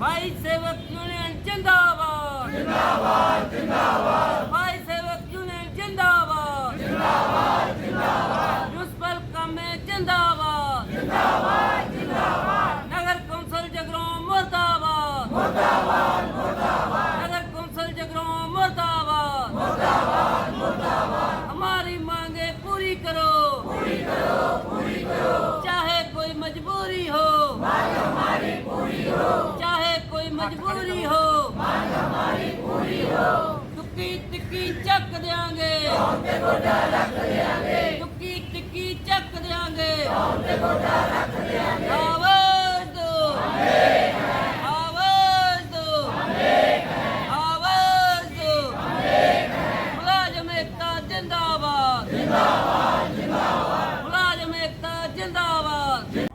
ਭਾਈ ਸੇਵਕ ਯੂਨੀਅਨ ਜਿੰਦਾਬਾਦ। ਜਿੰਦਾਬਾਦ ਜਿੰਦਾਬਾਦ। ਮਜਬੂਰੀ ਹੋ। ਮੰਗ ਪੂਰੀ ਹੋ ਟੁੱਕੀ ਟਿੱਕੀ ਚੱਕ ਦੇਾਂਗੇ ਤੌਣ ਗੋਡਾ ਰੱਖ ਦੇਾਂਗੇ ਟੁੱਕੀ ਟਿੱਕੀ ਚੱਕ ਦੇਾਂਗੇ ਤੌਣ ਗੋਡਾ ਰੱਖ ਦੇਾਂਗੇ ਆਵਾਜ਼ ਦੋ। ਆਮੀਨ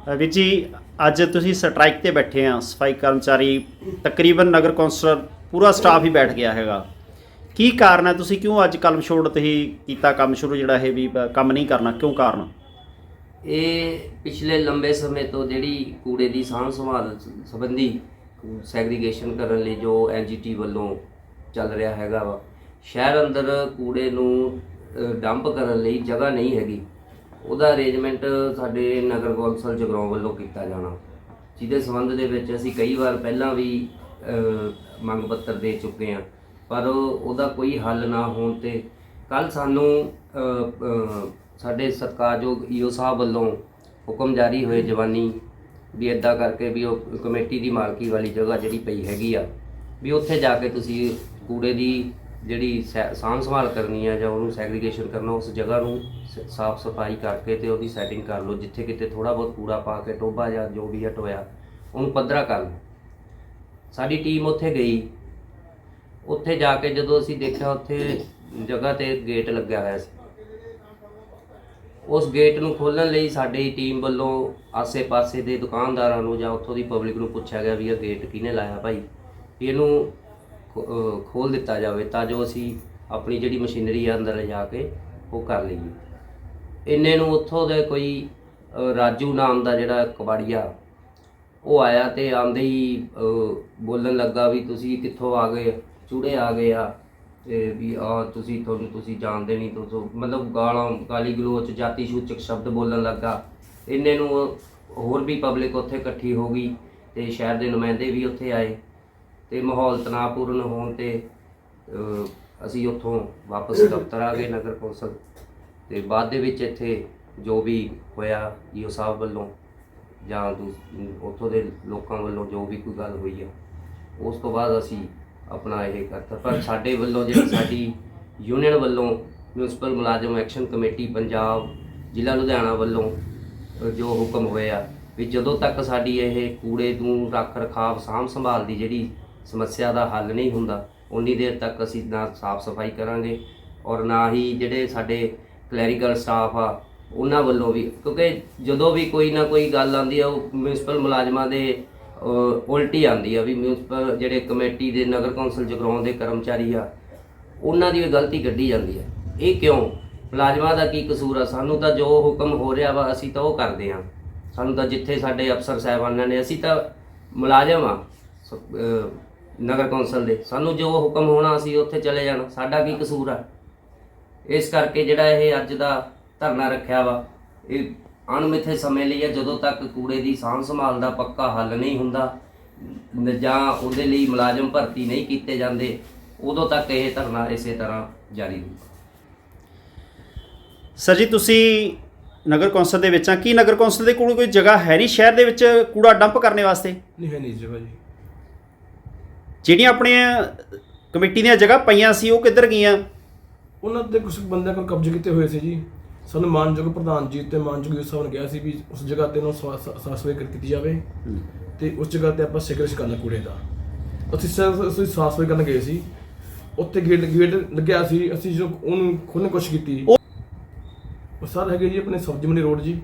ਵੀਰ ਜੀ, ਅੱਜ ਤੁਸੀਂ ਸਟ੍ਰਾਈਕ ਤੇ ਬੈਠੇ ਆ। ਸਫ਼ਾਈ ਕਰਮਚਾਰੀ, ਤਕਰੀਬਨ ਨਗਰ ਕੌਂਸਲਰ, ਪੂਰਾ ਸਟਾਫ ਹੀ ਬੈਠ ਗਿਆ ਹੈਗਾ। ਕੀ ਕਾਰਨ ਹੈ? ਤੁਸੀਂ ਕਿਉਂ ਅੱਜ ਕਲਮ ਛੋੜ 'ਤੇ ਹੀ ਕੀਤਾ ਕੰਮ ਸ਼ੁਰੂ, ਜਿਹੜਾ ਇਹ ਵੀ ਕੰਮ ਨਹੀਂ ਕਰਨਾ? ਕਿਉਂ ਕਾਰਨ? ਇਹ ਪਿਛਲੇ ਲੰਬੇ ਸਮੇਂ ਤੋਂ ਜਿਹੜੀ ਕੂੜੇ ਦੀ ਸਾਂਭ ਸੰਭਾਲ ਸੰਬੰਧੀ ਸੈਗਰੀਗੇਸ਼ਨ ਕਰਨ ਲਈ ਜੋ ਐਨਜੀਟੀ ਵੱਲੋਂ ਚੱਲ ਰਿਹਾ ਹੈਗਾ ਵਾ, ਸ਼ਹਿਰ ਅੰਦਰ ਕੂੜੇ ਨੂੰ ਡੰਪ ਕਰਨ ਲਈ ਜਗ੍ਹਾ ਨਹੀਂ ਹੈਗੀ। ਉਹਦਾ ਅਰੇਂਜਮੈਂਟ ਸਾਡੇ ਨਗਰ ਕੌਂਸਲ ਜਗਰਾਉਂ ਵੱਲੋਂ ਕੀਤਾ ਜਾਣਾ। ਜਿਹਦੇ ਸੰਬੰਧ ਦੇ ਵਿੱਚ ਅਸੀਂ ਕਈ ਵਾਰ ਪਹਿਲਾਂ ਵੀ ਮੰਗ ਪੱਤਰ ਦੇ ਚੁੱਕੇ ਹਾਂ। ਪਰ ਉਹਦਾ ਕੋਈ ਹੱਲ ਨਾ ਹੋਣ ਤੇ ਕੱਲ ਸਾਨੂੰ ਸਾਡੇ ਸਤਿਕਾਰਯੋਗ ਈਓ ਸਾਹਿਬ ਵੱਲੋਂ ਹੁਕਮ ਜਾਰੀ ਹੋਏ ਜਵਾਨੀ ਵੀ ਇਦਾਂ ਕਰਕੇ ਵੀ ਉਹ ਕਮੇਟੀ ਦੀ ਮਾਲਕੀ ਵਾਲੀ ਜਗ੍ਹਾ ਜਿਹੜੀ ਪਈ ਹੈਗੀ ਆ, ਵੀ ਉੱਥੇ ਜਾ ਕੇ ਤੁਸੀਂ ਕੂੜੇ ਦੀ ਜਿਹੜੀ ਸੈ- ਸਾਂਭ ਸੰਭਾਲ ਕਰਨੀ ਆ ਜਾਂ ਉਹਨੂੰ ਸੈਗਰੀਗੇਸ਼ਨ ਕਰਨਾ, ਉਸ ਜਗ੍ਹਾ ਨੂੰ ਸ- ਸਾਫ਼ ਸਫ਼ਾਈ ਕਰਕੇ ਤੇ ਉਹਦੀ ਸੈਟਿੰਗ ਕਰ ਲਓ, ਜਿੱਥੇ ਕਿਤੇ ਥੋੜਾ ਬਹੁਤ ਕੂੜਾ ਪਾ ਕੇ ਟੋਬਾ ਜਾਂ ਜੋ ਵੀ ਹਟੋਇਆ ਉਹਨੂੰ ਪੱਧਰਾ ਕਰ ਲਓ। ਸਾਡੀ ਟੀਮ ਉੱਥੇ ਗਈ। ਉੱਥੇ ਜਾ ਕੇ ਜਦੋਂ ਅਸੀਂ ਦੇਖਿਆ, ਉੱਥੇ ਜਗ੍ਹਾ ਤੇ ਗੇਟ ਲੱਗਿਆ ਹੋਇਆ ਸੀ। ਉਸ ਗੇਟ ਨੂੰ ਖੋਲਣ ਲਈ ਸਾਡੀ ਟੀਮ ਵੱਲੋਂ ਆਸੇ-ਪਾਸੇ ਦੇ ਦੁਕਾਨਦਾਰਾਂ ਨੂੰ ਜਾਂ ਉੱਥੋਂ ਦੀ ਪਬਲਿਕ ਨੂੰ ਪੁੱਛਿਆ ਗਿਆ ਵੀ ਇਹ ਗੇਟ ਕਿਹਨੇ ਲਾਇਆ ਭਾਈ? ਇਹਨੂੰ ਖੋਲ ਦਿੱਤਾ ਜਾਵੇ ਤਾਂ ਜੋ ਅਸੀਂ ਆਪਣੀ ਜਿਹੜੀ ਮਸ਼ੀਨਰੀ ਆ ਅੰਦਰ ਲਿਜਾ ਕੇ ਉਹ ਕਰ ਲਈਏ। ਇੰਨੇ ਨੂੰ ਉੱਥੋਂ ਦੇ ਕੋਈ ਰਾਜੂ ਨਾਮ ਦਾ ਜਿਹੜਾ ਕਬਾੜੀਆ, ਉਹ ਆਇਆ ਤੇ ਆਂਦੇ ਹੀ ਬੋਲਣ ਲੱਗਾ ਵੀ ਤੁਸੀਂ ਕਿੱਥੋਂ ਆ ਗਏ, ਚੂੜੇ ਆ ਗਏ ਆ, ਤੇ ਵੀ ਆ ਤੁਸੀਂ, ਤੁਹਾਨੂੰ ਤੁਸੀਂ ਜਾਣਦੇ ਨਹੀਂ ਤੁਸੀਂ ਮਤਲਬ ਗਾਲਾਂ, ਗਾਲੀ ਗਲੋਚ, ਜਾਤੀ ਸੂਚਕ ਸ਼ਬਦ ਬੋਲਣ ਲੱਗਾ। ਇੰਨੇ ਨੂੰ ਹੋਰ ਵੀ ਪਬਲਿਕ ਉੱਥੇ ਇਕੱਠੀ ਹੋ ਗਈ ਤੇ ਸ਼ਹਿਰ ਦੇ ਨੁਮਾਇੰਦੇ ਵੀ ਉੱਥੇ ਆਏ। ਤੇ ਮਾਹੌਲ ਤਣਾਅਪੂਰਨ ਹੋਣ ਤੇ ਅਸੀਂ ਉੱਥੋਂ ਵਾਪਸ ਦਫ਼ਤਰ ਆ ਗਏ ਨਗਰ ਕੌਂਸਲ ਤੇ ਬਾਅਦ ਦੇ ਵਿੱਚ ਇੱਥੇ ਜੋ ਵੀ ਹੋਇਆ ਈਓ ਸਾਹਿਬ ਵੱਲੋਂ ਜਾਂ ਦੂਸ- ਉੱਥੋਂ ਦੇ ਲੋਕਾਂ ਵੱਲੋਂ ਜੋ ਵੀ ਕੋਈ ਗੱਲ ਹੋਈ ਆ, ਉਸ ਤੋਂ ਬਾਅਦ ਅਸੀਂ ਆਪਣਾ ਇਹ ਕਰਤਾ। ਪਰ ਸਾਡੇ ਵੱਲੋਂ ਜਿਹੜੀ ਸਾਡੀ ਯੂਨੀਅਨ ਵੱਲੋਂ ਮਿਊਨਿਸਪਲ ਮੁਲਾਜ਼ਮ ਐਕਸ਼ਨ ਕਮੇਟੀ ਪੰਜਾਬ, ਜ਼ਿਲ੍ਹਾ ਲੁਧਿਆਣਾ ਵੱਲੋਂ ਜੋ ਹੁਕਮ ਹੋਇਆ ਵੀ ਜਦੋਂ ਤੱਕ ਸਾਡੀ ਇਹ ਕੂੜੇ ਨੂੰ ਰੱਖ ਰਖਾਵ ਸਾਂਭ ਸੰਭਾਲ ਦੀ ਜਿਹੜੀ ਸਮੱਸਿਆ ਦਾ ਹੱਲ ਨਹੀਂ ਹੁੰਦਾ ਉਨੀ ਦੇਰ ਤੱਕ ਅਸੀਂ ਨਾ ਸਾਫ਼ ਸਫ਼ਾਈ ਕਰਾਂਗੇ ਔਰ ਨਾ ਹੀ ਜਿਹੜੇ ਸਾਡੇ ਕਲੈਰੀਕਲ ਸਟਾਫ ਆ ਉਹਨਾਂ ਵੱਲੋਂ ਵੀ ਕਿਉਂਕਿ ਜਦੋਂ ਵੀ ਕੋਈ ਨਾ ਕੋਈ ਗੱਲ ਆਉਂਦੀ ਆ ਉਹ ਮਿਊਨਿਸਪਲ ਮੁਲਾਜ਼ਮਾਂ ਦੇ ਅ, ਉਲਟੀ ਆਉਂਦੀ ਆ ਵੀ ਮਿਊਨਿਸਪਲ ਜਿਹੜੇ ਕਮੇਟੀ ਦੇ ਨਗਰ ਕੌਂਸਲ ਜਗਰਾਉਂ ਦੇ ਕਰਮਚਾਰੀ ਆ ਉਹਨਾਂ ਦੀ ਵੀ ਗਲਤੀ ਕੱਢੀ ਜਾਂਦੀ ਆ। ਇਹ ਕਿਉਂ? ਮੁਲਾਜ਼ਮਾਂ ਦਾ ਕੀ ਕਸੂਰ ਆ? ਸਾਨੂੰ ਤਾਂ ਜੋ ਹੁਕਮ ਹੋ ਰਿਹਾ ਵਾ ਅਸੀਂ ਤਾਂ ਉਹ ਕਰਦੇ ਆ ਸਾਨੂੰ ਤਾਂ ਜਿੱਥੇ ਸਾਡੇ ਅਫਸਰ ਸਾਹਿਬਾਨਾਂ ਨੇ ਅਸੀਂ ਤਾਂ ਮੁਲਾਜ਼ਮ ਆ ਨਗਰ ਕੌਂਸਲ ਦੇ। ਸਾਨੂੰ ਜੋ ਹੁਕਮ ਹੋਣਾ ਅਸੀਂ ਉੱਥੇ ਚਲੇ ਜਾਣਾ। ਸਾਡਾ ਕੀ ਕਸੂਰ ਆ? ਇਸ ਕਰਕੇ ਜਿਹੜਾ ਇਹ ਅੱਜ ਦਾ ਧਰਨਾ ਰੱਖਿਆ ਵਾ ਇਹ ਅਣਮਿੱਥੇ ਸਮੇਂ ਲਈ ਹੈ ਜਦੋਂ ਤੱਕ ਕੂੜੇ ਦੀ ਸਾਂਭ ਸੰਭਾਲ ਦਾ ਪੱਕਾ ਹੱਲ ਨਹੀਂ ਹੁੰਦਾ ਜਾਂ ਉਹਦੇ ਲਈ ਮੁਲਾਜ਼ਮ ਭਰਤੀ ਨਹੀਂ ਕੀਤੇ ਜਾਂਦੇ ਉਦੋਂ ਤੱਕ ਇਹ ਧਰਨਾ ਇਸੇ ਤਰ੍ਹਾਂ ਜਾਰੀ ਰਹੂਗਾ ਸਰ ਜੀ ਤੁਸੀਂ ਨਗਰ ਕੌਂਸਲ ਦੇ ਵਿੱਚ ਆ। ਕੀ ਨਗਰ ਕੌਂਸਲ ਦੇ ਕੋਲ ਕੋਈ ਜਗ੍ਹਾ ਹੈ ਨਹੀਂ ਸ਼ਹਿਰ ਦੇ ਵਿੱਚ ਕੂੜਾ ਡੰਪ ਕਰਨ ਵਾਸਤੇ? ਨਹੀਂ ਹੈ ਨਹੀਂ ਜੀ ਜਿਹੜੀਆਂ ਆਪਣੀਆਂ ਕਮੇਟੀ ਦੀਆਂ ਜਗ੍ਹਾ ਪਈਆਂ ਸੀ ਉਹ ਕਿੱਧਰ ਗਈਆਂ? ਉਹਨਾਂ ਤੇ ਕੁਝ ਬੰਦਿਆਂ ਕੋਲ ਕਬਜ਼ੇ ਕੀਤੇ ਹੋਏ ਸੀ ਜੀ। ਸਾਨੂੰ ਮਾਨਯੋਗ ਪ੍ਰਧਾਨ ਜੀ ਤੇ ਮਾਨਯੋਗ ਸਾਹਿਬ ਨੇ ਕਿਹਾ ਸੀ ਵੀ ਉਸ ਜਗ੍ਹਾ ਤੇ ਨੂੰ ਸਫ਼ਾਈ ਕੀਤੀ ਜਾਵੇ ਤੇ ਉਸ ਜਗ੍ਹਾ ਤੇ ਆਪਾਂ ਸਿਗਰੇਟ ਕਰਨਾ ਕੂੜੇ ਦਾ। ਅਸੀਂ ਅਸੀਂ ਸਫ਼ਾਈ ਕਰਨ ਗਏ ਸੀ। ਉੱਥੇ ਗੇਟ ਗੇਟ ਲੱਗਿਆ ਸੀ। ਅਸੀਂ ਜਦੋਂ ਉਹਨੂੰ ਖੋਲ੍ਹਣ ਦੀ ਕੋਸ਼ਿਸ਼ ਕੀਤੀ। ਉਹ- ਸਰ ਹੈਗੇ ਜੀ ਆਪਣੇ ਸਬਜ਼ੀ ਮੰਡੀ ਰੋਡ ਜੀ।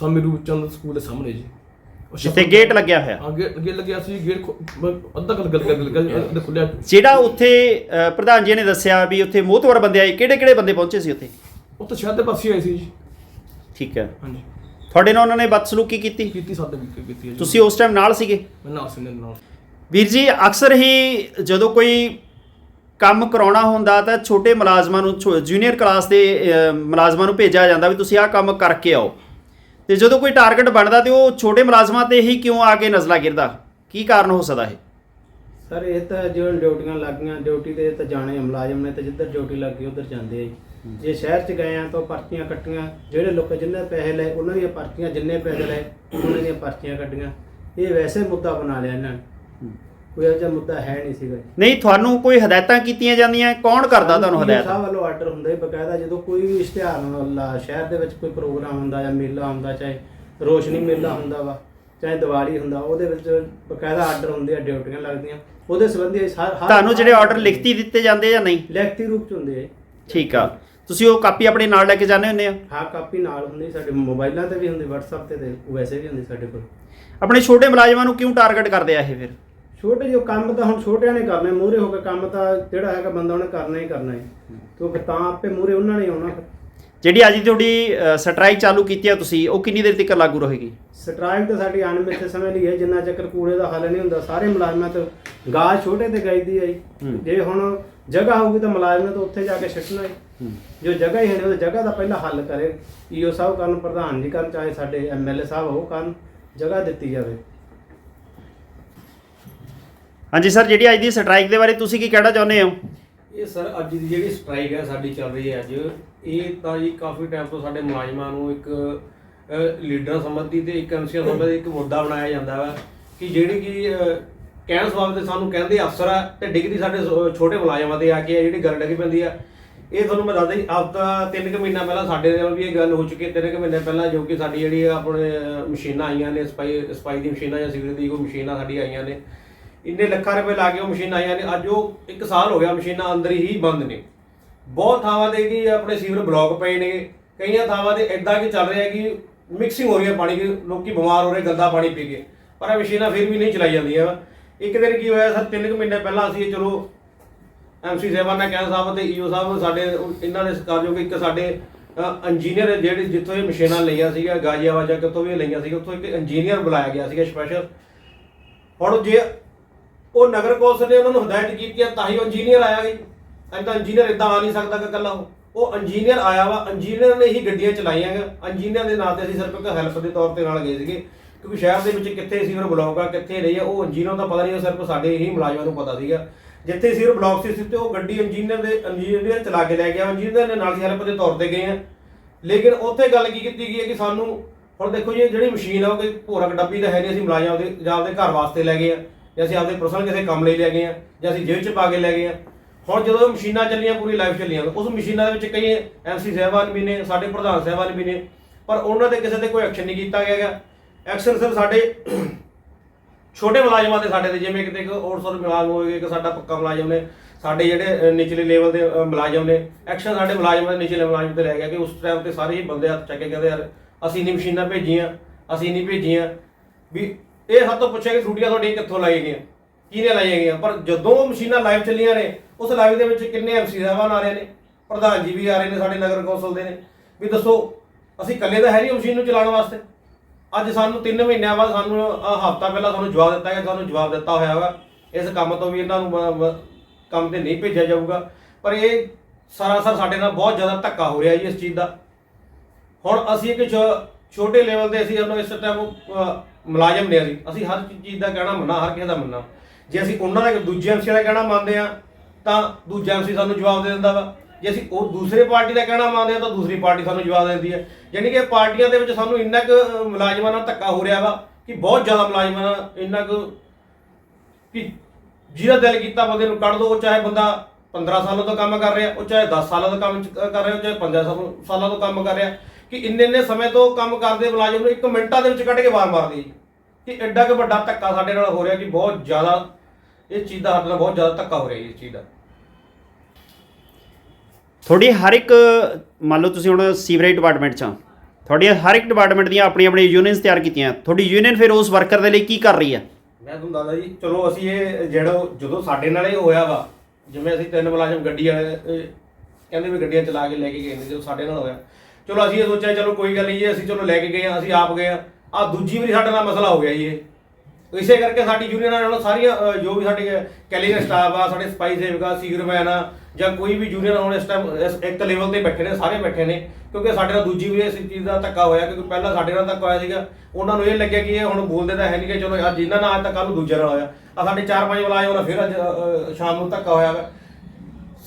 ਸਾਮੀ ਰੂਪਚੰਦ ਸਕੂਲ ਦੇ ਸਾਹਮਣੇ ਜੀ। ਜਿੱਥੇ ਗੇਟ ਲੱਗਿਆ ਹੋਇਆ। ਹਾਂ ਗੇਟ ਗੇਟ ਲੱਗਿਆ ਸੀ ਗੇਟ ਖੋ- ਬ- ਅੱਧਾ ਗਲ ਗਲ ਗਲ ਗਲ ਖੁੱਲਿਆ ਜਿਹੜਾ ਉੱਥੇ ਅ, ਪ੍ਰਧਾਨ ਜੀ ਨੇ ਦੱਸਿਆ ਵੀ ਉੱਥੇ ਮੋਹਤਵਰ ਬੰਦੇ ਆਏ ਕਿਹੜੇ ਕਿਹੜੇ ਬੰਦੇ ਪਹੁੰਚੇ ਸੀ ਉੱਥੇ? ਉੱਥੇ ਸ਼ਹਿਰ ਦੇ ਪਾਸੇ ਆਏ ਸੀ ਜੀ। ਠੀਕ ਹੈ। ਹਾਂਜੀ। ਤੁਹਾਡੇ ਨਾਲ ਉਹਨਾਂ ਨੇ ਬਦਸਲੂਕੀ ਕੀਤੀ? ਕੀਤੀ ਸਾਡੇ ਵੀ ਕੀਤੀ ਹੈ ਜੀ। ਤੁਸੀਂ ਉਸ ਟਾਈਮ ਨਾਲ ਸੀਗੇ? ਮੈਂ ਨਾਲ ਦੇ ਨਾਲ। ਵੀਰ ਜੀ ਅਕਸਰ ਹੀ ਜਦੋਂ ਕੋਈ ਕੰਮ ਕਰਾਉਣਾ ਹੁੰਦਾ ਤਾਂ ਛੋਟੇ ਮੁਲਾਜ਼ਮਾਂ ਨੂੰ ਜੂਨੀਅਰ ਕਲਾਸ ਦੇ ਮੁਲਾਜ਼ਮਾਂ ਨੂੰ ਭੇਜਿਆ ਜਾਂਦਾ ਵੀ ਤੁਸੀਂ ਆਹ ਕੰਮ ਕਰਕੇ ਆਓ। ਤੇ ਜਦੋਂ ਕੋਈ ਟਾਰਗੇਟ ਬਣਦਾ ਤੇ ਉਹ ਛੋਟੇ ਮੁਲਾਜ਼ਮਾਂ ਤੇ ਹੀ ਕਿਉਂ ਆ ਕੇ ਨਜ਼ਲਾ ਗਿਰਦਾ? ਕੀ ਕਾਰਨ ਹੋ ਸਕਦਾ ਹੈ ਸਰ ਇਹ ਤਾਂ ਜਿਵੇਂ ਡਿਊਟੀਆਂ ਲੱਗੀਆਂ ਡਿਊਟੀ ਤੇ ਤਾਂ ਜਾਣੇ ਮੁਲਾਜ਼ਮ ਨੇ ਤਾਂ ਜਿੱਧਰ ਡਿਊਟੀ ਲੱਗੀ ਉਧਰ ਜਾਂਦੇ ਆ ਜੀ। ਜੇ ਸ਼ਹਿਰ ਚ ਗਏ ਆ ਤਾਂ ਪਰਚੀਆਂ ਕੱਟੀਆਂ ਜਿਹੜੇ ਲੋਕ ਜਿੰਨੇ ਪੈਸੇ ਲਏ ਉਹਨਾਂ ਦੀਆਂ ਪਰਚੀਆਂ ਜਿੰਨੇ ਪੈਸੇ ਲਏ ਉਹਨਾਂ ਦੀਆਂ ਪਰਚੀਆਂ ਕੱਟੀਆਂ ਇਹ ਵੈਸੇ ਮੁੱਦਾ ਬਣਾ ਲਿਆ ਇਹਨਾਂ ਨੇ। ਕੋਈ ਜਿਹਾ ਮੁੱਦਾ ਹੈ ਨਹੀਂ ਸੀਗਾ ਜੀ। ਨਹੀਂ ਤੁਹਾਨੂੰ ਕੋਈ ਹਦਾਇਤਾਂ ਕੀਤੀਆਂ ਜਾਂਦੀਆਂ? ਕੌਣ ਕਰਦਾ ਤੁਹਾਨੂੰ ਹਦਾਇਤ? ਸਾਹਿਬ ਵੱਲੋਂ ਆਰਡਰ ਹੁੰਦਾ ਹੀ ਬਕਾਇਦਾ ਜਦੋਂ ਕੋਈ ਵੀ ਇਸ਼ਤਿਹਾਰ ਹੁੰਦਾ ਸ਼ਹਿਰ ਦੇ ਵਿੱਚ ਕੋਈ ਪ੍ਰੋਗਰਾਮ ਹੁੰਦਾ ਜਾਂ ਮੇਲਾ ਹੁੰਦਾ ਚਾਹੇ ਰੋਸ਼ਨੀ ਮੇਲਾ ਹੁੰਦਾ ਵਾ ਚਾਹੇ ਦੀਵਾਲੀ ਹੁੰਦਾ ਉਹਦੇ ਵਿੱਚ ਬਕਾਇਦਾ ਆਰਡਰ ਹੁੰਦੇ ਆ ਡਿਊਟੀਆਂ ਲੱਗਦੀਆਂ। ਉਹਦੇ ਸੰਬੰਧੀ ਹਰ ਹਰ- ਤੁਹਾਨੂੰ ਜਿਹੜੇ ਆਰਡਰ ਲਿਖਤੀ ਦਿੱਤੇ ਜਾਂਦੇ ਜਾਂ ਨਹੀਂ? ਲਿਖਤੀ ਰੂਪ ਚ ਹੁੰਦੇ ਆ ਠੀਕ ਆ। ਤੁਸੀਂ ਉਹ ਕਾਪੀ ਆਪਣੇ ਨਾਲ ਲੈ ਕੇ ਜਾਂਦੇ ਹੁੰਦੇ ਆ? ਹਾਂ ਕਾਪੀ ਨਾਲ ਹੁੰਦੀ ਸਾਡੇ ਮੋਬਾਈਲਾਂ ਤੇ ਵੀ ਹੁੰਦੀ WhatsApp ਤੇ ਤੇ ਵੈਸੇ ਵੀ ਹੁੰਦੀ ਸਾਡੇ ਕੋਲ। ਆਪਣੇ ਛੋਟੇ ਮੁਲਾਜ਼ਮਾਂ ਨੂੰ ਕਿਉਂ ਟਾਰਗੇਟ ਕਰਦੇ ਆ ਇਹ ਫਿਰ? ਛੋਟੇ ਜੋ ਕੰਮ ਤਾਂ ਹੁਣ ਛੋਟਿਆਂ ਨੇ ਕਰਨਾ ਮੂਰੇ ਹੋ ਕੇ ਕੰਮ ਤਾਂ ਜਿਹੜਾ ਹੈਗਾ ਬੰਦਾ ਉਹਨੇ ਕਰਨਾ ਹੀ ਕਰਨਾ ਹੈ। ਕਿਉਂਕਿ ਤਾਂ ਆਪੇ ਮੂਰੇ ਉਹਨਾਂ ਨੇ ਆਉਣਾ। ਜਿਹੜੀ ਅੱਜ ਤੁਹਾਡੀ ਸਟ੍ਰਾਈਕ ਚਾਲੂ ਕੀਤੀ ਆ ਤੁਸੀਂ ਉਹ ਕਿੰਨੀ ਦੇਰ ਤੱਕ ਲਾਗੂ ਰਹੇਗੀ? ਸਟ੍ਰਾਈਕ ਤਾਂ ਸਾਡੀ ਅਣਮਿੱਥੇ ਸਮੇਂ ਲਈ ਹੈ ਜਿੰਨਾ ਚੱਕਰ ਕੂੜੇ ਦਾ ਹੱਲ ਨਹੀਂ ਹੁੰਦਾ ਸਾਰੇ ਮੁਲਾਜ਼ਮਾਂ ਤੇ ਗਾਜ ਛੋਟੇ ਤੇ ਗਈਦੀ ਹੈ। ਜੀ। ਹੁਣ ਜਗ੍ਹਾ ਹੋਊਗੀ ਤਾਂ ਮੁਲਾਜ਼ਮ ਨੇ ਤਾਂ ਉੱਥੇ ਜਾ ਕੇ ਸਿੱਟਣਾ ਹੈ। ਜੋ ਜਗ੍ਹਾ ਹੀ ਹੈ ਉਹ ਜਗ੍ਹਾ ਦਾ ਪਹਿਲਾਂ ਹੱਲ ਕਰੇ। ਈਓ ਸਾਹਿਬ ਕਰਨ ਪ੍ਰਧਾਨ ਜੀ ਕਰਨ ਚਾਹੇ ਸਾਡੇ ਐਮਐਲਏ ਸਾਹਿਬ ਉਹ ਕਰਨ ਜਗ੍ਹਾ ਦਿੱਤੀ ਜਾਵੇ। ਹਾਂਜੀ ਸਰ ਜਿਹੜੀ ਅੱਜ ਦੀ ਸਟ੍ਰਾਈਕ ਦੇ ਬਾਰੇ ਤੁਸੀਂ ਕੀ ਕਹਿਣਾ ਚਾਹੁੰਦੇ ਹੋ? ਇਹ ਸਰ ਅੱਜ ਦੀ ਜਿਹੜੀ ਸਟ੍ਰਾਈਕ ਹੈ ਸਾਡੀ ਚੱਲ ਰਹੀ ਹੈ ਅੱਜ। ਇਹ ਤਾਂ ਜੀ ਕਾਫੀ ਟਾਈਮ ਤੋਂ ਸਾਡੇ ਮੁਲਾਜ਼ਮਾਂ ਨੂੰ ਇੱਕ ਅ, ਲੀਡਰਾਂ ਸੰਬੰਧੀ ਤੇ ਇੱਕ ਐਮਸੀਆ ਸੰਬੰਧੀ ਇੱਕ ਮੁੱਦਾ ਬਣਾਇਆ ਜਾਂਦਾ ਵਾ ਕਿ ਜਿਹੜੀ ਕਿ ਕਹਿਣ ਸਵਾਬ ਤੇ ਸਾਨੂੰ ਕਹਿੰਦੇ ਅਫਸਰ ਆ ਤੇ ਡਿਗਰੀ ਸਾਡੇ ਛੋਟੇ ਮੁਲਾਜ਼ਮਾਂ ਤੇ ਆ ਕੇ ਆ ਜਿਹੜੀ ਗੱਲ ਡਿੱਗ ਪੈਂਦੀ ਆ। ਇਹ ਤੁਹਾਨੂੰ ਮੈਂ ਦੱਸਦਾ ਜੀ ਹਫਤਾ ਤਿੰਨ ਕੁ ਮਹੀਨਾ ਪਹਿਲਾਂ ਸਾਡੇ ਨਾਲ ਵੀ ਇਹ ਗੱਲ ਹੋ ਚੁੱਕੀ ਹੈ। ਤਿੰਨ ਕੁ ਮਹੀਨੇ ਪਹਿਲਾਂ ਜੋ ਕਿ ਸਾਡੀ ਜਿਹੜੀ ਆਪਣੇ ਮਸ਼ੀਨਾਂ ਆਈਆਂ ਨੇ ਸਪਾਈ ਸਪਾਈ ਦੀ ਮਸ਼ੀਨਾਂ ਜਾਂ ਸਿਗਰਟ ਦੀ ਕੋਈ ਮਸ਼ੀਨਾਂ ਸਾਡੀ ਆਈਆਂ ਨੇ। ਇੰਨੇ ਲੱਖਾਂ ਰੁਪਏ ਲਾ ਕੇ ਉਹ ਮਸ਼ੀਨਾਂ ਆਈਆਂ ਨੇ। ਅੱਜ ਉਹ 1 ਸਾਲ ਹੋ ਗਿਆ ਮਸ਼ੀਨਾਂ ਅੰਦਰ ਹੀ ਬੰਦ ਨੇ। ਬਹੁਤ ਥਾਵਾਂ ਤੇ ਕਿ ਆਪਣੇ ਸੀਵਰ ਬਲੌਕ ਪਏ ਨੇ। ਕਈਆਂ ਥਾਵਾਂ ਤੇ ਇਦਾਂ ਕਿ ਚੱਲ ਰਿਹਾ ਕਿ ਮਿਕਸਿੰਗ ਹੋ ਰਹੀ ਹੈ ਪਾਣੀ ਦੀ। ਲੋਕੀ ਬਿਮਾਰ ਹੋ ਰਹੇ, ਗੰਦਾ ਪਾਣੀ ਪੀ ਕੇ। ਪਰ ਇਹ ਮਸ਼ੀਨਾਂ ਫਿਰ ਵੀ ਨਹੀਂ ਚਲਾਈ ਜਾਂਦੀਆਂ। ਇੱਕ ਦਿਨ ਕੀ ਹੋਇਆ, ਸਰ, ਤਿੰਨ ਕੁ ਮਹੀਨੇ ਪਹਿਲਾਂ ਅਸੀਂ ਚਲੋ ਐਮਸੀ ਸਾਹਿਬਾਨ ਨੇ ਕਹਿਣ ਸਾਹਿਬ ਤੇ ਈਓ ਸਾਹਿਬ ਸਾਡੇ, ਇਹਨਾਂ ਦੇ ਸਤਿਕਾਰਯੋਗ ਇੱਕ ਸਾਡੇ ਇੰਜੀਨੀਅਰ ਜਿਹੜੇ ਜਿੱਥੋਂ ਇਹ ਮਸ਼ੀਨਾਂ ਲਈਆਂ ਸੀਗਾ ਗਾਜ਼ੀਆਬਾਦ ਜਾਂ ਕਿੱਥੋਂ ਵੀ ਲਈਆਂ ਸੀਗਾ ਉੱਥੋਂ ਇੱਕ ਇੰਜੀਨੀਅਰ ਬੁਲਾਇਆ ਗਿਆ ਸੀਗਾ ਸਪੈਸ਼ਲ ਹੁਣ ਜੇ ਉਹ ਨਗਰ ਕੌਂਸਲ ਨੇ ਉਹਨਾਂ ਨੂੰ ਹਦਾਇਤ ਕੀਤੀ ਹੈ ਤਾਂ ਹੀ ਉਹ ਇੰਜੀਨੀਅਰ ਆਇਆ ਜੀ ਐਂਦਾ ਇੰਜੀਨੀਅਰ ਇਦਾਂ ਆ ਨਹੀਂ ਸਕਦਾ ਕਿ ਇਕੱਲਾ ਉਹ। ਉਹ ਇੰਜੀਨੀਅਰ ਆਇਆ ਵਾ ਇੰਜੀਨੀਅਰ ਨੇ ਹੀ ਗੱਡੀਆਂ ਚਲਾਈਆਂ ਗਾ ਇੰਜੀਨੀਅਰ ਦੇ ਨਾਂ ਤੇ ਅਸੀਂ ਸਿਰਫ ਇੱਕ ਹੈਲਪ ਦੇ ਤੌਰ ਤੇ ਨਾਲ ਗਏ ਸੀਗੇ। ਕਿਉਂਕਿ ਸ਼ਹਿਰ ਦੇ ਵਿੱਚ ਕਿੱਥੇ ਸੀਵਰ ਬਲੌਕ ਆ, ਕਿੱਥੇ ਨਹੀਂ ਆ, ਉਹ ਇੰਜੀਨੀਅਰ ਦਾ ਪਤਾ ਨਹੀਂ ਉਹ ਸਿਰਫ ਸਾਡੇ ਹੀ ਮੁਲਾਜ਼ਮਾਂ ਨੂੰ ਪਤਾ ਸੀਗਾ। ਜਿੱਥੇ ਸੀਵਰ ਬਲੌਕ ਸੀ ਤੇ ਉਹ ਗੱਡੀ ਇੰਜੀਨੀਅਰ ਦੇ ਇੰਜੀਨੀਅਰ ਚਲਾ ਕੇ ਲੈ ਗਿਆ। ਇੰਜੀਨੀਅਰ ਨੇ ਨਾਲ ਹੀ ਹੈਲਪ ਦੇ ਤੌਰ ਤੇ ਗਏ ਆ। ਲੇਕਿਨ ਉੱਥੇ ਗੱਲ ਕੀ ਕੀਤੀ ਗਈ ਹੈ ਕਿ ਸਾਨੂੰ, ਹੁਣ ਦੇਖੋ ਜੀ, ਜਿਹੜੀ ਮਸ਼ੀਨ ਆ, ਉਹ ਕੋਈ ਭੋਰਕ ਡੱਬੀ ਤਾਂ ਹੈ ਨਹੀਂ, ਅਸੀਂ ਮੁਲਾਜ਼ਮਾਂ ਦੇ, ਜਾਂ ਆਪਦੇ ਘਰ ਵਾਸਤੇ ਲੈ ਗਏ ਆ। ਜਾਂ ਅਸੀਂ ਆਪਦੇ ਪਰਸਨਲ ਕਿਸੇ ਕੰਮ ਲਈ ਲੈ ਗਏ ਆ, ਜਾਂ ਅਸੀਂ ਜੇਬ 'ਚ ਪਾ ਕੇ ਲੈ ਗਏ ਆ। ਹੁਣ ਜਦੋਂ ਮਸ਼ੀਨਾਂ ਚੱਲੀਆਂ, ਪੂਰੀ ਲਾਈਫ ਚੱਲੀਆਂ ਉਸ ਮਸ਼ੀਨਾਂ ਦੇ ਵਿੱਚ ਕਈ ਐਮਸੀ ਸਾਹਿਬਾਨ ਵੀ ਨੇ, ਸਾਡੇ ਪ੍ਰਧਾਨ ਸਾਹਿਬਾਨ ਵੀ ਨੇ, ਪਰ ਉਹਨਾਂ ਤੇ ਕਿਸੇ ਤੇ ਕੋਈ ਐਕਸ਼ਨ ਨਹੀਂ ਕੀਤਾ ਗਿਆ ਗਾ ਐਕਸ਼ਨ ਸਿਰਫ ਸਾਡੇ ਛੋਟੇ ਮੁਲਾਜ਼ਮਾਂ 'ਤੇ ਸਾਡੇ ਤੇ, ਜਿਵੇਂ ਕਿਤੇ ਇੱਕ ਆਊਟਸੋਰਸ ਮੁਲਾਜ਼ਮ ਹੋਏਗਾ ਕਿ ਸਾਡਾ ਪੱਕਾ ਮੁਲਾਜ਼ਮ ਨੇ, ਸਾਡੇ ਜਿਹੜੇ ਨਿਚਲੇ ਲੈਵਲ ਦੇ ਮੁਲਾਜ਼ਮ ਨੇ ਐਕਸ਼ਨ ਸਾਡੇ ਮੁਲਾਜ਼ਮਾਂ ਦੇ ਨਿਚਲੇ ਮੁਲਾਜ਼ਮ ਤੇ ਲੈ ਗਿਆ ਕਿ ਉਸ ਟਾਈਮ ਤੇ ਸਾਰੇ ਹੀ ਬੰਦੇ ਹੱਥ ਚੱਕ ਕੇ ਕਹਿੰਦੇ ਯਾਰ, ਅਸੀਂ ਨਹੀਂ ਮਸ਼ੀਨਾਂ ਭੇਜੀਆਂ, ਅਸੀਂ ਨਹੀਂ ਭੇਜੀਆਂ, ਵੀ ਇਹ ਸਭ ਤੋਂ ਪੁੱਛਿਆ ਕਿ ਛੁੱਟੀਆਂ ਤੁਹਾਡੀਆਂ ਕਿੱਥੋਂ ਲਾਈਆਂ ਗਈਆਂ? ਕਿਹਨੇ ਲਾਈਆਂ ਗਈਆਂ? ਪਰ ਜਦੋਂ ਮਸ਼ੀਨਾਂ ਲਾਈਵ ਚੱਲੀਆਂ ਨੇ, ਉਸ ਲਾਈਵ ਦੇ ਵਿੱਚ ਕਿੰਨੇ ਐਮਸੀ ਸਾਹਿਬਾਨ ਆ ਰਹੇ ਨੇ? ਪ੍ਰਧਾਨ ਜੀ ਵੀ ਆ ਰਹੇ ਨੇ, ਸਾਡੇ ਨਗਰ ਕੌਂਸਲ ਦੇ ਨੇ। ਵੀ ਦੱਸੋ, ਅਸੀਂ ਇਕੱਲੇ ਤਾਂ ਹੈ ਨਹੀਂ ਮਸ਼ੀਨ ਨੂੰ ਚਲਾਉਣ ਵਾਸਤੇ। ਅੱਜ ਸਾਨੂੰ 3 ਮਹੀਨਿਆਂ ਬਾਅਦ ਸਾਨੂੰ ਹਫਤਾ ਪਹਿਲਾਂ ਸਾਨੂੰ ਜਵਾਬ ਦਿੱਤਾ ਗਿਆ, ਸਾਨੂੰ ਜਵਾਬ ਦਿੱਤਾ ਹੋਇਆ ਵਾ। ਇਸ ਕੰਮ ਤੋਂ ਵੀ ਇਹਨਾਂ ਨੂੰ ਕੰਮ ਤੇ ਨਹੀਂ ਭੇਜਿਆ ਜਾਊਗਾ। ਪਰ ਇਹ ਸਰਾਸਰ ਸਾਡੇ ਨਾਲ ਬਹੁਤ ਜ਼ਿਆਦਾ ਧੱਕਾ ਹੋ ਰਿਹਾ ਜੀ ਇਸ ਚੀਜ਼ ਦਾ। ਹੁਣ ਅਸੀਂ ਇੱਕ ਛੋ- ਛੋਟੇ ਲੈਵਲ ਤੇ ਅਸੀਂ ਉਹਨੂੰ ਇਸ ਟਾਈਮ ਮੁਲਾਜ਼ਮ ਨੇ ਅਸੀਂ। ਅਸੀਂ ਹਰ ਚੀਜ਼ ਦਾ ਕਹਿਣਾ ਮੰਨਣਾ ਹਰ ਕਿਸੇ ਦਾ ਮੰਨਣਾ ਜੇ ਅਸੀਂ ਉਹਨਾਂ ਦਾ ਦੂਜੇ ਐਮਸੀ ਦਾ ਕਹਿਣਾ ਮੰਨਦੇ ਆ ਤਾਂ ਦੂਜਾ ਐਮਸੀ ਸਾਨੂੰ ਜਵਾਬ ਦੇ ਦਿੰਦਾ ਵਾ। ਜੇ ਅਸੀਂ ਉਹ ਦੂਸਰੇ ਪਾਰਟੀ ਦਾ ਕਹਿਣਾ ਮੰਨਦੇ ਆ ਤਾਂ ਦੂਸਰੀ ਪਾਰਟੀ ਸਾਨੂੰ ਜਵਾਬ ਦਿੰਦੀ ਹੈ। ਯਾਨੀ ਕਿ ਪਾਰਟੀਆਂ ਦੇ ਵਿੱਚ ਸਾਨੂੰ ਇੰਨਾ ਕੁ ਮੁਲਾਜ਼ਮਾਂ ਨਾਲ ਧੱਕਾ ਹੋ ਰਿਹਾ ਵਾ ਕਿ ਬਹੁਤ ਜ਼ਿਆਦਾ ਮੁਲਾਜ਼ਮਾਂ ਨਾਲ ਇੰਨਾ ਕੁ ਕਿ ਜਿਹਦਾ ਦਿਲ ਕੀਤਾ ਬੰਦੇ ਨੂੰ ਕੱਢ ਦੋ, ਉਹ ਚਾਹੇ ਬੰਦਾ 15 ਸਾਲਾਂ ਤੋਂ ਕੰਮ ਕਰ ਰਿਹਾ, ਉਹ ਚਾਹੇ 10 ਸਾਲਾਂ ਤੋਂ ਕੰਮ ਕਰ ਰਿਹਾ, ਉਹ ਚਾਹੇ 50 ਸਾਲ- ਸਾਲਾਂ ਤੋਂ ਕੰਮ ਕਰ ਰਿਹਾ। ਕਿ ਇੰਨੇ ਇੰਨੇ ਸਮੇਂ ਤੋਂ ਕੰਮ ਕਰਦੇ ਮੁਲਾਜ਼ਮ ਨੂੰ ਇੱਕ ਮਿੰਟਾਂ ਦੇ ਵਿੱਚ ਕੱਢ ਕੇ ਬਾਹਰ ਮਾਰਦੀ ਜੀ। ਕਿ ਐਡਾ ਕੁ ਵੱਡਾ ਧੱਕਾ ਸਾਡੇ ਨਾਲ ਹੋ ਰਿਹਾ ਕਿ ਬਹੁਤ ਜ਼ਿਆਦਾ ਇਹ ਚੀਜ਼ ਦਾ ਸਾਡੇ ਨਾਲ ਬਹੁਤ ਜ਼ਿਆਦਾ ਧੱਕਾ ਹੋ ਰਿਹਾ ਜੀ ਇਸ ਚੀਜ਼ ਦਾ। ਤੁਹਾਡੀ ਹਰ ਇੱਕ ਮੰਨ ਲਓ ਤੁਸੀਂ ਹੁਣ ਸੀਵਰੇਜ ਡਿਪਾਰਟਮੈਂਟ 'ਚ ਆ ਤੁਹਾਡੀਆਂ ਹਰ ਇੱਕ ਡਿਪਾਰਟਮੈਂਟ ਦੀਆਂ ਆਪਣੀਆਂ ਆਪਣੀਆਂ ਯੂਨੀਅਨਸ ਤਿਆਰ ਕੀਤੀਆਂ ਤੁਹਾਡੀ ਯੂਨੀਅਨ ਫਿਰ ਉਸ ਵਰਕਰ ਦੇ ਲਈ ਕੀ ਕਰ ਰਹੀ ਹੈ? ਮੈਂ ਤੁਹਾਨੂੰ ਦੱਸਦਾ ਜੀ ਚਲੋ ਅਸੀਂ ਇਹ ਜਿਹੜਾ ਜਦੋਂ ਸਾਡੇ ਨਾਲ ਇਹ ਹੋਇਆ ਵਾ ਜਿਵੇਂ ਅਸੀਂ ਤਿੰਨ ਮੁਲਾਜ਼ਮ ਗੱਡੀ ਵਾਲੇ ਅਹ, ਕਹਿੰਦੇ ਵੀ ਗੱਡੀਆਂ ਚਲਾ ਕੇ ਲੈ ਕੇ ਗਏ ਨੇ ਜਦੋਂ ਸਾਡੇ ਨਾਲ ਹੋਇਆ ਚਲੋ ਅਸੀਂ ਇਹ ਸੋਚਿਆ ਚਲੋ ਕੋਈ ਗੱਲ ਨਹੀਂ ਜੀ ਅਸੀਂ ਚਲੋ ਲੈ ਕੇ ਗਏ ਆ ਅਸੀਂ ਆਪ ਗਏ ਆ ਆ ਦੂਜੀ ਵਾਰੀ ਸਾਡੇ ਨਾਲ ਮਸਲਾ ਹੋ ਗਿਆ ਜੀ ਇਹ। ਇਸੇ ਕਰਕੇ ਸਾਡੀ ਯੂਨੀਅਨ ਨਾਲ ਸਾਰੀਆਂ ਅ, ਜੋ ਵੀ ਸਾਡੇ ਕੈਲੀਨ ਸਟਾਫ ਆ ਸਾਡੇ ਸਪਾਈ ਸੇਵਕ ਆ ਸੀਗਰਮੈਨ ਆ ਜਾਂ ਕੋਈ ਵੀ ਯੂਨੀਅਨ ਹੁਣ ਇਸ ਟਾਈਮ ਇਸ ਇੱਕ ਲੈਵਲ ਤੇ ਬੈਠੇ ਨੇ ਸਾਰੇ ਬੈਠੇ ਨੇ ਕਿਉਂਕਿ ਸਾਡੇ ਨਾਲ ਦੂਜੀ ਵਾਰੀ ਇਸ ਚੀਜ਼ ਦਾ ਧੱਕਾ ਹੋਇਆ ਕਿਉਂਕਿ ਪਹਿਲਾਂ ਸਾਡੇ ਨਾਲ ਧੱਕਾ ਹੋਇਆ ਸੀਗਾ ਉਹਨਾਂ ਨੂੰ ਇਹ ਲੱਗਿਆ ਕਿ ਇਹ ਹੁਣ ਬੋਲਦੇ ਤਾਂ ਹੈ ਨਹੀਂ ਕਿ ਚਲੋ ਅੱਜ ਇਹਨਾਂ ਨਾਲ ਅੱਜ ਤਾਂ ਕੱਲ ਨੂੰ ਦੂਜੇ ਨਾਲ ਹੋਇਆ। ਆ ਸਾਡੇ ਚਾਰ ਪੰਜ ਮੁਲਾਜ਼ਮ ਨਾਲ ਫਿਰ ਅੱਜ ਅ, ਅ, ਸ਼ਾਮ ਨੂੰ ਧੱਕਾ ਹੋਇਆ ਵਾ।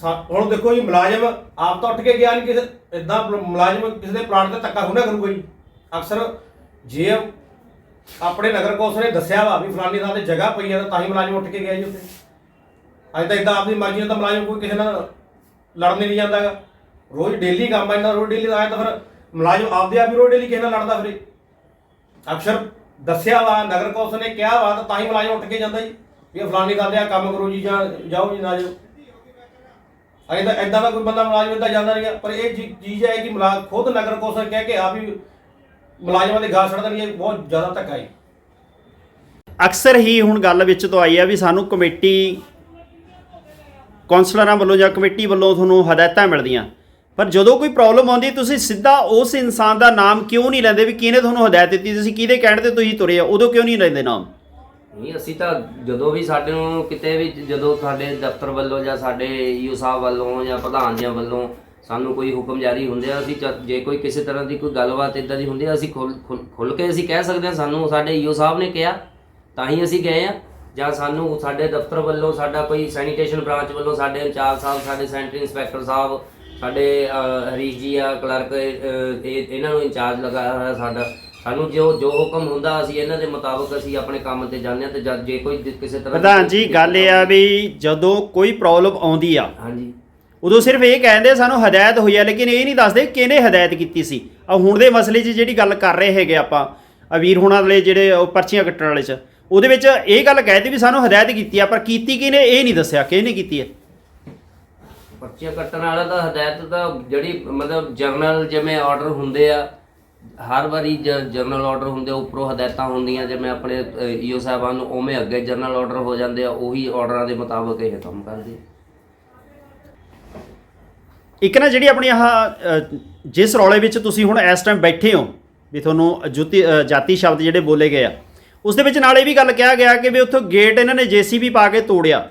ਸਾ- ਹੁਣ ਦੇਖੋ ਜੀ, ਮੁਲਾਜ਼ਮ ਆਪ ਤਾਂ ਉੱਠ ਕੇ ਗਿਆ ਨਹੀਂ ਕਿਸੇ ਇਦਾਂ ਮੁਲਾਜ਼ਮ ਕਿਸੇ ਦੇ ਪਲਾਂਟ ਤੇ ਧੱਕਾ ਥੋੜਾ ਕਰੂਗਾ ਜੀ। ਅਕਸਰ ਜੇ ਆਪਣੇ ਨਗਰ ਕੌਂਸਲ ਨੇ ਦੱਸਿਆ ਵਾ ਵੀ ਫਲਾਨੀ ਥਾਂ ਤੇ ਜਗ੍ਹਾ ਪਈ ਆ ਤਾਂ ਤਾਂ ਹੀ ਮੁਲਾਜ਼ਮ ਉੱਠ ਕੇ ਗਿਆ ਜੀ ਉੱਥੇ। ਅੱਜ ਤਾਂ ਇਦਾਂ ਆਪਣੀ ਮਰਜ਼ੀ ਨਾਲ ਤਾਂ ਮੁਲਾਜ਼ਮ ਕੋਈ ਕਿਸੇ ਨਾਲ ਲੜਨ ਨਹੀਂ ਜਾਂਦਾ ਗਾ। ਰੋਜ਼ ਡੇਲੀ ਕੰਮ ਆ ਇਹਨਾਂ ਰੋਜ਼ ਡੇਲੀ ਆਇਆ ਤਾਂ ਫਿਰ ਮੁਲਾਜ਼ਮ ਆਪਦੇ ਆਪ ਹੀ ਰੋਜ਼ ਡੇਲੀ ਕਿਸੇ ਨਾਲ ਲੜਦਾ ਫਿਰੇ। ਅਕਸਰ ਦੱਸਿਆ ਵਾ, ਨਗਰ ਕੌਂਸਲ ਨੇ ਕਿਹਾ ਵਾ ਤਾਂ ਤਾਂ ਹੀ ਮੁਲਾਜ਼ਮ ਉੱਠ ਕੇ ਜਾਂਦਾ ਜੀ। ਵੀ ਇਹ ਫਲਾਨੀ ਥਾਂ ਤੇ ਆ ਕੰਮ ਕਰੋ ਜੀ ਜਾਂ ਜਾਓ ਜੀ ਨਾ ਜਾਓ। ਅਜੇ ਤਾਂ ਇਦਾਂ ਦਾ ਕੋਈ ਬੰਦਾ ਮੁਲਾਜ਼ਮ ਏਦਾਂ ਜਾਂਦਾ ਨਹੀਂ ਗਾ। ਪਰ ਇਹ ਚੀ- ਚੀਜ਼ ਹੈ ਕਿ ਮੁਲਾ ਖੁਦ ਨਗਰ ਕੌਂਸਲ ਕਹਿ ਕੇ ਆਪ ਹੀ ਮੁਲਾਜ਼ਮਾਂ ਦੇ ਗਾਲ ਸੜਦਾ ਨਹੀਂ ਇਹ ਬਹੁਤ ਜ਼ਿਆਦਾ ਧੱਕਾ ਹੈ। ਅਕਸਰ ਹੀ ਹੁਣ ਗੱਲ ਵਿੱਚ ਤੋਂ ਆਈ ਆ ਵੀ ਸਾਨੂੰ ਕਮੇਟੀ ਕੌਂਸਲਰਾਂ ਵੱਲੋਂ ਜਾਂ ਕਮੇਟੀ ਵੱਲੋਂ ਤੁਹਾਨੂੰ ਹਦਾਇਤਾਂ ਮਿਲਦੀਆਂ। ਪਰ ਜਦੋਂ ਕੋਈ ਪ੍ਰੋਬਲਮ ਆਉਂਦੀ, ਤੁਸੀਂ ਸਿੱਧਾ ਉਸ ਇਨਸਾਨ ਦਾ ਨਾਮ ਕਿਉਂ ਨਹੀਂ ਲੈਂਦੇ ਵੀ ਕਿਹਨੇ ਤੁਹਾਨੂੰ ਹਦਾਇਤ ਦਿੱਤੀ? ਤੁਸੀਂ ਕਿਹਦੇ ਕਹਿਣ ਤੇ ਤੁਸੀਂ ਤੁਰੇ ਆ? ਉਦੋਂ ਕਿਉਂ ਨਹੀਂ ਲੈਂਦੇ ਨਾਮ? ਨਹੀਂ ਅਸੀਂ ਤਾਂ ਜਦੋਂ ਵੀ ਸਾਡੇ ਨੂੰ ਕਿਤੇ ਵੀ ਜਦੋਂ ਸਾਡੇ ਦਫ਼ਤਰ ਵੱਲੋਂ ਜਾਂ ਸਾਡੇ ਈਓ ਸਾਹਿਬ ਵੱਲੋਂ ਜਾਂ ਪ੍ਰਧਾਨ ਜੀ ਵੱਲੋਂ ਸਾਨੂੰ ਕੋਈ ਹੁਕਮ ਜਾਰੀ ਹੁੰਦੇ ਆ ਅਸੀਂ ਚ- ਜੇ ਕੋਈ ਕਿਸੇ ਤਰ੍ਹਾਂ ਦੀ ਕੋਈ ਗੱਲਬਾਤ ਇਦਾਂ ਦੀ ਹੁੰਦੀ ਆ ਅਸੀਂ ਖੁੱਲ ਖੁੱਲ- ਖੁੱਲ ਕੇ ਅਸੀਂ ਕਹਿ ਸਕਦੇ ਹਾਂ ਸਾਨੂੰ ਸਾਡੇ ਈਓ ਸਾਹਿਬ ਨੇ ਕਿਹਾ ਤਾਂ ਹੀ ਅਸੀਂ ਗਏ ਆ। ਜਾਂ ਸਾਨੂੰ ਸਾਡੇ ਦਫ਼ਤਰ ਵੱਲੋਂ ਸਾਡਾ ਕੋਈ ਸੈਨੀਟੇਸ਼ਨ ਬ੍ਰਾਂਚ ਵੱਲੋਂ ਸਾਡੇ ਇੰਚਾਰਜ ਸਾਹਿਬ ਸਾਡੇ ਸੈਨਟਰੀ ਇੰਸਪੈਕਟਰ ਸਾਹਿਬ ਸਾਡੇ ਅ, ਹਰੀਸ਼ ਜੀ ਆ ਕਲਰਕ ਇਹ ਇਹਨਾਂ ਨੂੰ ਇੰਚਾਰਜ ਲਗਾਇਆ ਹੋਇਆ ਸਾਡਾ। ਸਾਨੂੰ ਜੋ ਜੋ ਹੁਕਮ ਹੁੰਦਾ ਅਸੀਂ ਇਹਨਾਂ ਦੇ ਮੁਤਾਬਕ ਅਸੀਂ ਆਪਣੇ ਕੰਮ ਤੇ ਜਾਂਦੇ ਹਾਂ ਤੇ ਜਦ ਜੇ ਕੋਈ ਦਿ- ਕਿਸੇ ਤਰ੍ਹਾਂ ਦੀ ਪ੍ਰਧਾਨ ਜੀ ਗੱਲ ਇਹ ਆ ਵੀ ਜਦੋਂ ਕੋਈ ਪ੍ਰੋਬਲਮ ਆਉਂਦੀ ਆ ਹਾਂਜੀ। ਉਦੋਂ ਸਿਰਫ ਇਹ ਕਹਿੰਦੇ ਸਾਨੂੰ ਹਦਾਇਤ ਹੋਈ ਆ ਲੇਕਿਨ ਇਹ ਨਹੀਂ ਦੱਸਦੇ ਕਿਹਨੇ ਹਦਾਇਤ ਕੀਤੀ ਸੀ। ਆ ਹੁਣ ਦੇ ਮਸਲੇ 'ਚ ਜਿਹੜੀ ਗੱਲ ਕਰ ਰਹੇ ਹੈਗੇ ਆਪਾਂ ਆ ਵੀਰ ਹੁਣਾਂ ਵਾਲੇ ਜਿਹੜੇ ਉਹ ਪਰਚੀਆਂ ਕੱਟਣ ਵਾਲੇ 'ਚ ਉਹਦੇ ਵਿੱਚ ਇਹ ਗੱਲ ਕਹਿਤੀ ਵੀ ਸਾਨੂੰ ਹਦਾਇਤ ਕੀਤੀ ਆ ਪਰ ਕੀਤੀ ਕਿਹਨੇ ਇਹ ਨਹੀਂ ਦੱਸਿਆ ਕਿਹਨੇ ਕੀਤੀ ਹੈ ਪਰਚੀਆਂ ਕੱਟਣ ਵਾਲਾ ਤਾਂ ਹਦਾਇਤ ਤਾਂ ਜਿਹੜੀ ਮਤਲਬ ਜਰਨਲ ਜਿਵੇਂ ਆਰਡਰ ਹੁੰਦੇ ਆ ਹਰ ਵਾਰੀ ਜਰਨਲ ਆਰਡਰ ਹੁੰਦੇ ਆ, ਉੱਪਰੋਂ ਹਦਾਇਤਾਂ ਹੁੰਦੀਆਂ ਜਿਵੇਂ ਆਪਣੇ ਈਓ ਸਾਹਿਬਾਨ ਨੂੰ ਉਵੇਂ ਅੱਗੇ ਜਰਨਲ ਆਰਡਰ ਹੋ ਜਾਂਦੇ ਆ ਉਹੀ ਆਰਡਰਾਂ ਦੇ ਮੁਤਾਬਕ ਇਹ ਕੰਮ ਕਰਦੇ ਇੱਕ ਨਾ ਜਿਹੜੀ ਆਪਣੀ ਆਹ ਜਿਸ ਰੌਲੇ ਵਿੱਚ ਤੁਸੀਂ ਹੁਣ ਇਸ ਟਾਈਮ ਬੈਠੇ ਹੋ ਵੀ ਤੁਹਾਨੂੰ ਜੁਤੀ ਜਾਤੀ ਸ਼ਬਦ ਜਿਹੜੇ ਬੋਲੇ ਗਏ ਆ ਉਸ ਦੇ ਵਿੱਚ ਨਾਲ ਇਹ ਵੀ ਗੱਲ ਕਿਹਾ ਗਿਆ ਕਿ ਵੀ ਉੱਥੋਂ ਗੇਟ ਇਹਨਾਂ ਨੇ ਜੀਸੀਬੀ ਪਾ ਕੇ ਤੋੜਿਆ।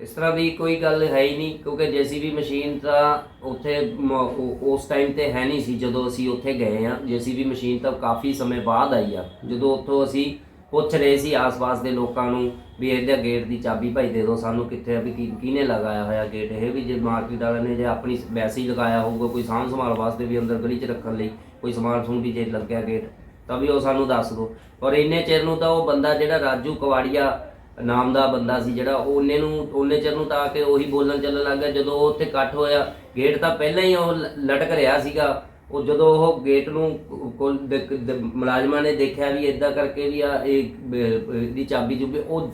ਇਸ ਤਰ੍ਹਾਂ ਦੀ ਕੋਈ ਗੱਲ ਹੈ ਹੀ ਨਹੀਂ, ਕਿਉਂਕਿ ਜੀਸੀਬੀ ਮਸ਼ੀਨ ਤਾਂ ਉੱਥੇ ਮ- ਉਸ ਟਾਈਮ ਤੇ ਹੈ ਨਹੀਂ ਸੀ, ਜਦੋਂ ਅਸੀਂ ਉੱਥੇ ਗਏ ਆ ਜੀਸੀਬੀ ਮਸ਼ੀਨ ਤਾਂ ਕਾਫੀ ਸਮੇਂ ਬਾਅਦ ਆਈ ਆ। ਜਦੋਂ ਉੱਥੋਂ ਅਸੀਂ ਪੁੱਛ ਰਹੇ ਸੀ ਆਸ-ਪਾਸ ਦੇ ਲੋਕਾਂ ਨੂੰ ਵੀ ਇਹਦੇ ਗੇਟ ਦੀ ਚਾਬੀ ਭਾਈ ਦੇ ਦਿਓ, ਸਾਨੂੰ ਕਿੱਥੇ ਆ, ਵੀ ਕੀ- ਕਿਹਨੇ ਲਗਾਇਆ ਹੋਇਆ ਗੇਟ ਇਹ ਵੀ, ਜੇ ਮਾਰਕੀਟ ਵਾਲਿਆਂ ਨੇ ਜੇ ਆਪਣੀ ਵੈਸੇ ਹੀ ਲਗਾਇਆ ਹੋਊਗਾ, ਕੋਈ ਸਾਂਭ ਸੰਭਾਲ ਵਾਸਤੇ ਵੀ ਅੰਦਰ ਗਲੀ 'ਚ ਰੱਖਣ ਲਈ, ਕੋਈ ਸਮਾਨ ਸਮੂਨ ਵੀ ਜੇ ਲੱਗਿਆ ਗੇਟ, ਤਾਂ ਵੀ ਉਹ ਸਾਨੂੰ ਦੱਸ ਦਿਓ। ਔਰ ਇੰਨੇ ਚਿਰ ਨੂੰ ਤਾਂ ਉਹ ਬੰਦਾ ਜਿਹੜਾ ਰਾਜੂ ਕਵਾੜੀਆ ਨਾਮ ਦਾ ਬੰਦਾ ਸੀ ਜਿਹੜਾ ਉਹਨੇ ਨੂੰ, ਉਹਨੇ ਚਿਰ ਨੂੰ ਤਾਂ ਆ ਕੇ ਉਹੀ ਬੋਲਣ ਚੱਲਣ ਲੱਗ ਗਿਆ। ਜਦੋਂ ਉਹ ਉੱਥੇ ਇਕੱਠ ਹੋਇਆ ਗੇਟ ਤਾਂ ਪਹਿਲਾਂ ਹੀ ਉਹ ਲ- ਲਟਕ ਰਿਹਾ ਸੀਗਾ। ਉਹ ਜਦੋਂ ਉਹ ਗੇਟ ਨੂੰ ਕੋਲ ਦੇ- ਦੇ- ਮੁਲਾਜ਼ਮਾਂ ਨੇ ਦੇਖਿਆ ਵੀ ਇਦਾਂ ਕਰਕੇ ਵੀ ਆ, ਇਹ ਬ- ਇਹਦੀ ਚਾਬੀ ਚੁੱਬੀ ਉਹ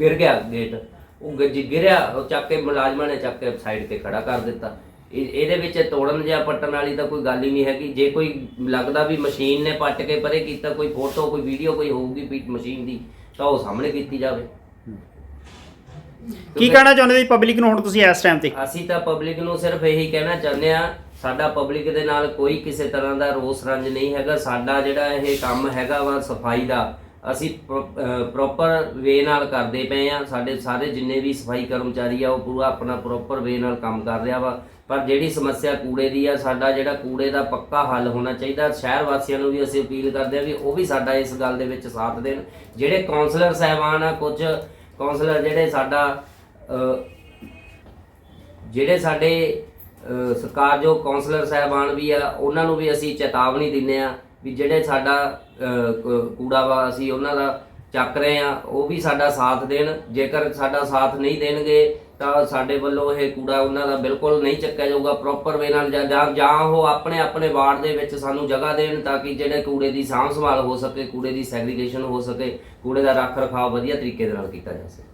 ਗਿਰ ਗਿਆ ਗੇਟ ਉਹ ਗ- ਜੇ ਗਿਰਿਆ, ਉਹ ਚੱਕ ਕੇ ਮੁਲਾਜ਼ਮਾਂ ਨੇ ਚੱਕ ਕੇ ਸਾਈਡ ਤੇ ਖੜਾ ਕਰ ਦਿੱਤਾ। ਇਹ- ਇਹਦੇ ਵਿੱਚ ਤੋੜਨ ਜਾਂ ਪੱਟਣ ਵਾਲੀ ਤਾਂ ਕੋਈ ਗੱਲ ਹੀ ਨਹੀਂ ਹੈਗੀ। ਜੇ ਕੋਈ ਲੱਗਦਾ ਵੀ ਮਸ਼ੀਨ ਨੇ ਪੱਟ ਕੇ ਪਰੇ ਕੀਤਾ, ਕੋਈ ਫੋਟੋ, ਕੋਈ ਵੀਡੀਓ ਕੋਈ ਹੋਊਗੀ ਵੀ ਮਸ਼ੀਨ ਦੀ, ਤਾਂ ਉਹ ਸਾਹਮਣੇ ਕੀਤੀ ਜਾਵੇ। ਕੀ ਕਹਿਣਾ ਚਾਹੁੰਦੇ ਜੀ ਪਬਲਿਕ ਨੂੰ ਹੁਣ ਤੁਸੀਂ ਇਸ ਟਾਈਮ ਤੇ? ਅਸੀਂ ਤਾਂ ਪਬਲਿਕ ਨੂੰ ਸਿਰਫ ਇਹੀ ਕਹਿਣਾ ਚਾਹੁੰਦੇ ਆ ਸਾਡਾ ਪਬਲਿਕ ਦੇ ਨਾਲ ਕੋਈ ਕਿਸੇ ਤਰ੍ਹਾਂ ਦਾ ਰੋਸ ਰੰਜ ਨਹੀਂ ਹੈਗਾ, ਸਾਡਾ ਜਿਹੜਾ ਇਹ ਕੰਮ ਹੈਗਾ ਵਾ ਸਫ਼ਾਈ ਦਾ, ਅਸੀਂ ਪ੍ਰੋਪਰ ਵੇ ਨਾਲ ਕਰਦੇ ਪਏ ਆ ਸਾਡੇ ਸਾਰੇ ਜਿੰਨੇ ਵੀ ਸਫ਼ਾਈ ਕਰਮਚਾਰੀ ਆ, ਉਹ ਪੂਰਾ ਆਪਣਾ ਪ੍ਰੋਪਰ ਵੇ ਨਾਲ ਕੰਮ ਕਰ ਰਿਹਾ ਵਾ, ਪਰ ਜਿਹੜੀ ਸਮੱਸਿਆ ਕੂੜੇ ਦੀ ਆ, ਸਾਡਾ ਜਿਹੜਾ ਕੂੜੇ ਦਾ ਪੱਕਾ ਹੱਲ ਹੋਣਾ ਚਾਹੀਦਾ, ਸ਼ਹਿਰ ਵਾਸੀਆਂ ਨੂੰ ਵੀ ਅਸੀਂ ਅਪੀਲ ਕਰਦੇ ਆ ਵੀ ਉਹ ਵੀ ਸਾਡਾ ਇਸ ਗੱਲ ਦੇ ਵਿੱਚ ਸਾਥ ਦੇਣ, ਜਿਹੜੇ ਕਾਉਂਸਲਰ ਸਹਿਬਾਨ ਆ, ਕੁਝ ਕਾਉਂਸਲਰ ਜਿਹੜੇ ਸਾਡਾ ਜਿਹੜੇ ਸਾਡੇ ਅ, ਸਰਕਾਰਯੋਗ ਕਾਉਂਸਲਰ ਸਾਹਿਬਾਨ ਵੀ ਆ ਉਹਨਾਂ ਨੂੰ ਵੀ ਅਸੀਂ ਚੇਤਾਵਨੀ ਦਿੰਨੇ ਆ ਵੀ ਜਿਹੜੇ ਸਾਡਾ ਕੂੜਾ ਵਾ ਅਸੀਂ ਉਹਨਾਂ ਦਾ ਚੱਕ ਰਹੇ ਆ ਉਹ ਵੀ ਸਾਡਾ ਸਾਥ ਦੇਣ। ਜੇਕਰ ਸਾਡਾ ਸਾਥ ਨਹੀਂ ਦੇਣਗੇ ਤਾਂ ਸਾਡੇ ਵੱਲੋਂ ਇਹ ਕੂੜਾ ਉਹਨਾਂ ਦਾ ਬਿਲਕੁਲ ਨਹੀਂ ਚੱਕਿਆ ਜਾਊਗਾ ਪ੍ਰੋਪਰ ਵੇ ਨਾਲ ਜਾਂ- ਜਾਂ ਉਹ ਆਪਣੇ ਆਪਣੇ ਵਾਰਡ ਦੇ ਵਿੱਚ ਸਾਨੂੰ ਜਗ੍ਹਾ ਦੇਣ ਤਾਂ ਕਿ ਜਿਹੜੇ ਕੂੜੇ ਦੀ ਸਾਂਭ ਸੰਭਾਲ ਹੋ ਸਕੇ, ਕੂੜੇ ਦੀ ਸੈਗਰੀਗੇਸ਼ਨ ਹੋ ਸਕੇ, ਕੂੜੇ ਦਾ ਰੱਖ ਰਖਾਵ ਵਧੀਆ ਤਰੀਕੇ ਦੇ ਨਾਲ ਕੀਤਾ ਜਾ ਸਕੇ।